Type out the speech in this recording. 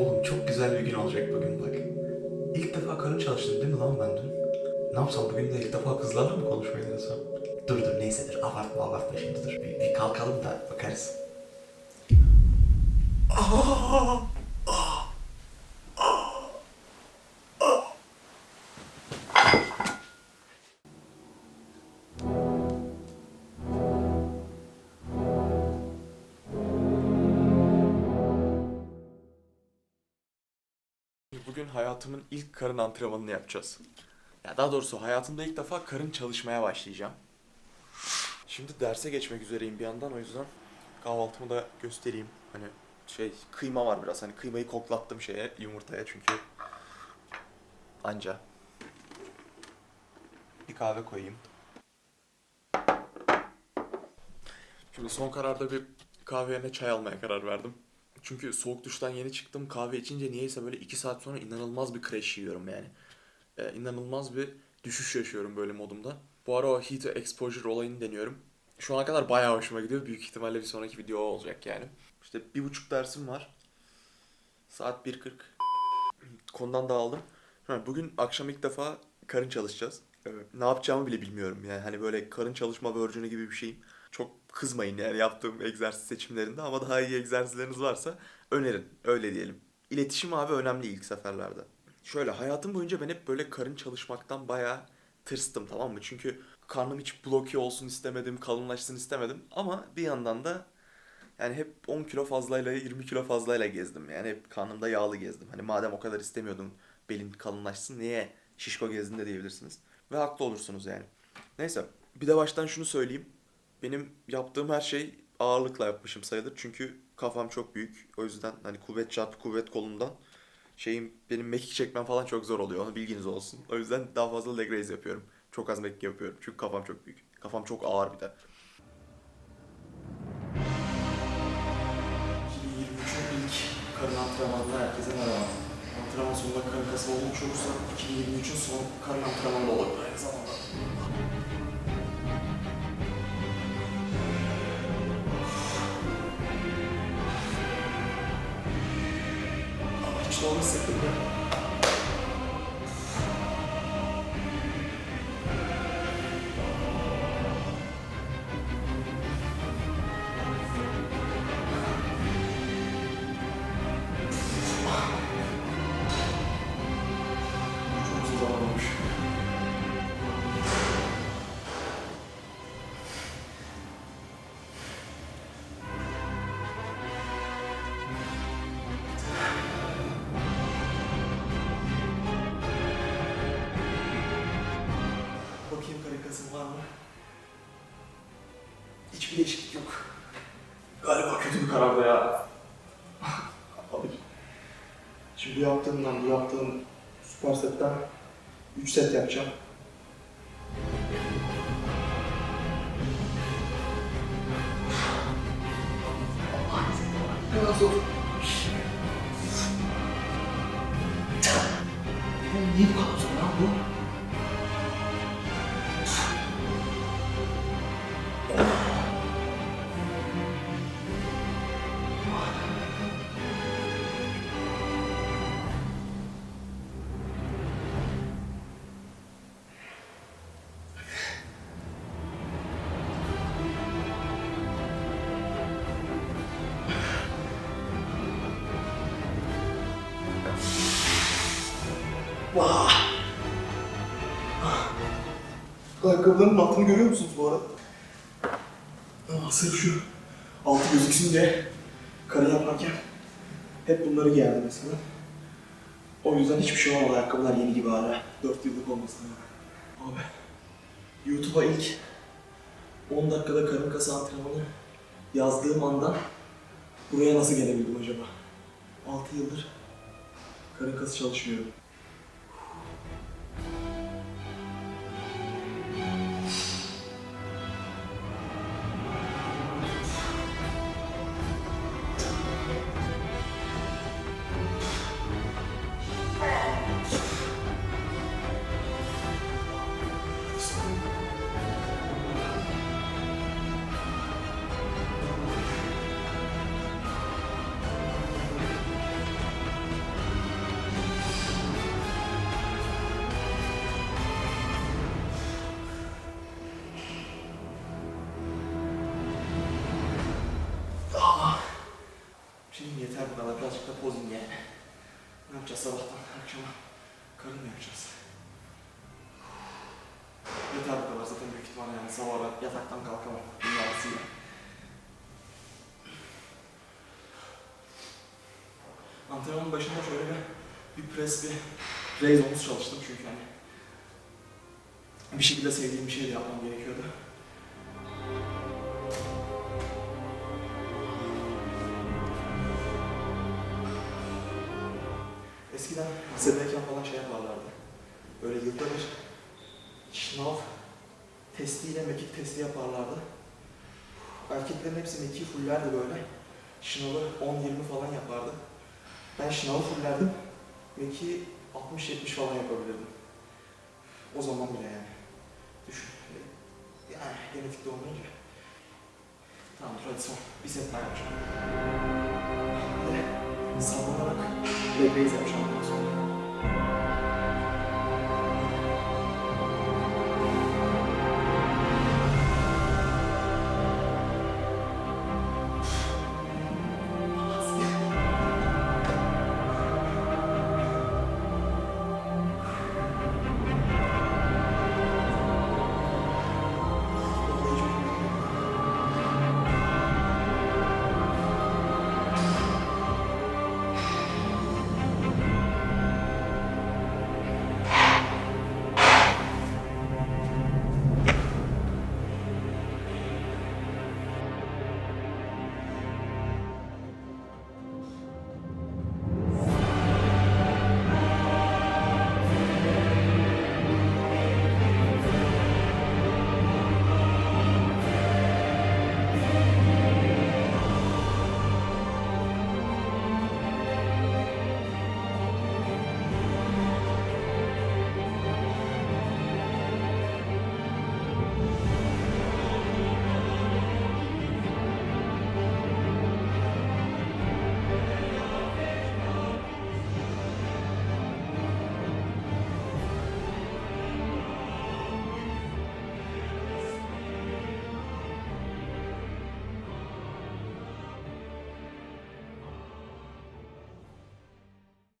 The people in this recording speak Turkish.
Oğlum çok güzel bir gün olacak bugün bak. İlk defa karın çalıştım değil mi lan ben dün? Ne yapsam bugün de ilk defa kızlarla mı konuşmayı denesem? Dur dur neyse dur abartma abartma şimdi dur. Bir, bir kalkalım da bakarız. Bugün hayatımın ilk karın antrenmanını yapacağız. Ya daha doğrusu hayatımda ilk defa karın çalışmaya başlayacağım. Şimdi derse geçmek üzereyim bir yandan o yüzden kahvaltımı da göstereyim. Hani şey kıyma var biraz hani kıymayı koklattım şeye yumurtaya çünkü anca. Bir kahve koyayım. Şimdi son kararda bir kahve yerine çay almaya karar verdim. Çünkü soğuk duştan yeni çıktım. Kahve içince niyeyse böyle 2 saat sonra inanılmaz bir crash yiyorum yani. Ee, inanılmaz bir düşüş yaşıyorum böyle modumda. Bu ara o heat exposure olayını deniyorum. Şu ana kadar bayağı hoşuma gidiyor. Büyük ihtimalle bir sonraki video olacak yani. İşte bir buçuk dersim var. Saat 1.40. Konudan dağıldım. Bugün akşam ilk defa karın çalışacağız. Evet. Ne yapacağımı bile bilmiyorum yani. Hani böyle karın çalışma börcünü gibi bir şeyim. Çok kızmayın yani yaptığım egzersiz seçimlerinde ama daha iyi egzersizleriniz varsa önerin. Öyle diyelim. İletişim abi önemli ilk seferlerde. Şöyle hayatım boyunca ben hep böyle karın çalışmaktan bayağı tırstım tamam mı? Çünkü karnım hiç bloke olsun istemedim, kalınlaşsın istemedim. Ama bir yandan da yani hep 10 kilo fazlayla 20 kilo fazlayla gezdim. Yani hep karnımda yağlı gezdim. Hani madem o kadar istemiyordum belin kalınlaşsın niye şişko gezdin de diyebilirsiniz. Ve haklı olursunuz yani. Neyse bir de baştan şunu söyleyeyim. Benim yaptığım her şey ağırlıkla yapmışım sayılır. Çünkü kafam çok büyük. O yüzden hani kuvvet çarpı kuvvet kolundan şeyim benim mekik çekmem falan çok zor oluyor. Onu bilginiz olsun. O yüzden daha fazla leg raise yapıyorum. Çok az mekik yapıyorum. Çünkü kafam çok büyük. Kafam çok ağır bir de. 2023'ün ilk karın antrenmanına herkese merhaba. Antrenman sonunda karın kası olmuş olursa 2023'ün son karın antrenmanı da olabilir aynı zamanda. Hiç de Kasım var mı? Hiçbir değişiklik yok. Galiba kötü bir karardı ya. Abi. Şimdi yaptığımdan bu yaptığım süper setten 3 set yapacağım. Biraz zor. Niye bu kadar zor lan bu? Ayakkabılarımın altını görüyor musunuz bu arada? Aa, sırf şu altı gözüksün diye karı yaparken hep bunları giyerdim mesela. O yüzden hiçbir şey olmadı. Ayakkabılar yeni gibi hala. 4 yıllık olmasına rağmen. Abi, YouTube'a ilk 10 dakikada karın kası antrenmanı yazdığım andan buraya nasıl gelebildim acaba? 6 yıldır karın kası çalışmıyorum. Akşama? Karın mı yapacağız? Yeter bu kadar zaten büyük ihtimalle yani sabah yataktan kalkamam. Dünyasıyla. Antrenmanın başında şöyle bir, bir pres, bir raise omuz çalıştım çünkü hani bir şekilde sevdiğim bir şey de yapmam gerekiyordu. Bir şınav testiyle mekik testi yaparlardı. Erkeklerin hepsi mekiği fullerdi böyle. Şınavı 10-20 falan yapardı. Ben şınavı fullerdim. Mekiği 60-70 falan yapabilirdim. O zaman bile yani. Düşün. Yani genetikte olmayınca. Tamamdır hadi son. Bir set daha yapacağım. De sallanarak raise yapacağım sonra.